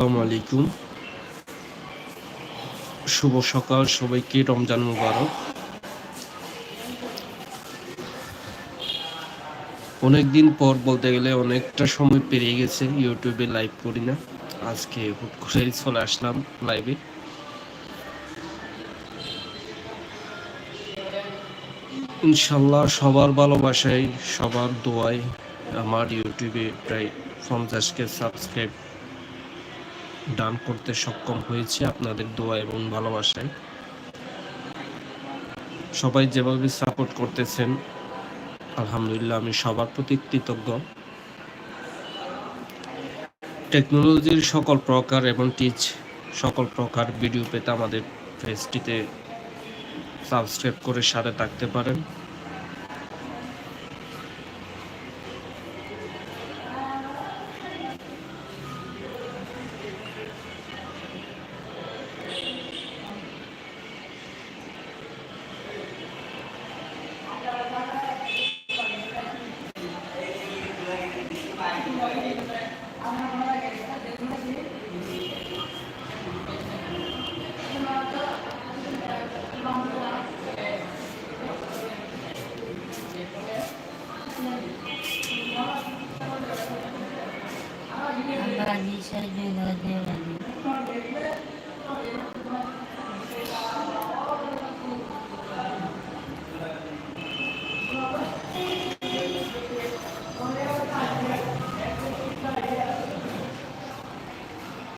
আসসালামু আলাইকুম। শুভ সকাল, সবাইকে রমজান মুবারক। অনেকদিন পর বলতে গেলে অনেকটা সময় পেরিয়ে গেছে, ইউটিউবে লাইভ করি না। আজকে হুট করে চলে আসলাম লাইভে ইনশাল্লাহ সবার ভালোবাসায়, সবার দোয়ায় আমার ইউটিউবে প্রায় পঞ্চাশকে সাবস্ক্রাইব ডান করতে সক্ষম হয়েছে আপনাদের দোয়া এবং ভালোবাসায়। সবাই যেভাবে সাপোর্ট করতেছেন, আলহামদুলিল্লাহ আমি সবার প্রতি কৃতজ্ঞ। টেকনোলজির সকল প্রকার এবং টিচ সকল প্রকার ভিডিও পেতে আমাদের পেজটিতে সাবস্ক্রাইব করে সাথে থাকতে পারেন। Para di juga Diyo.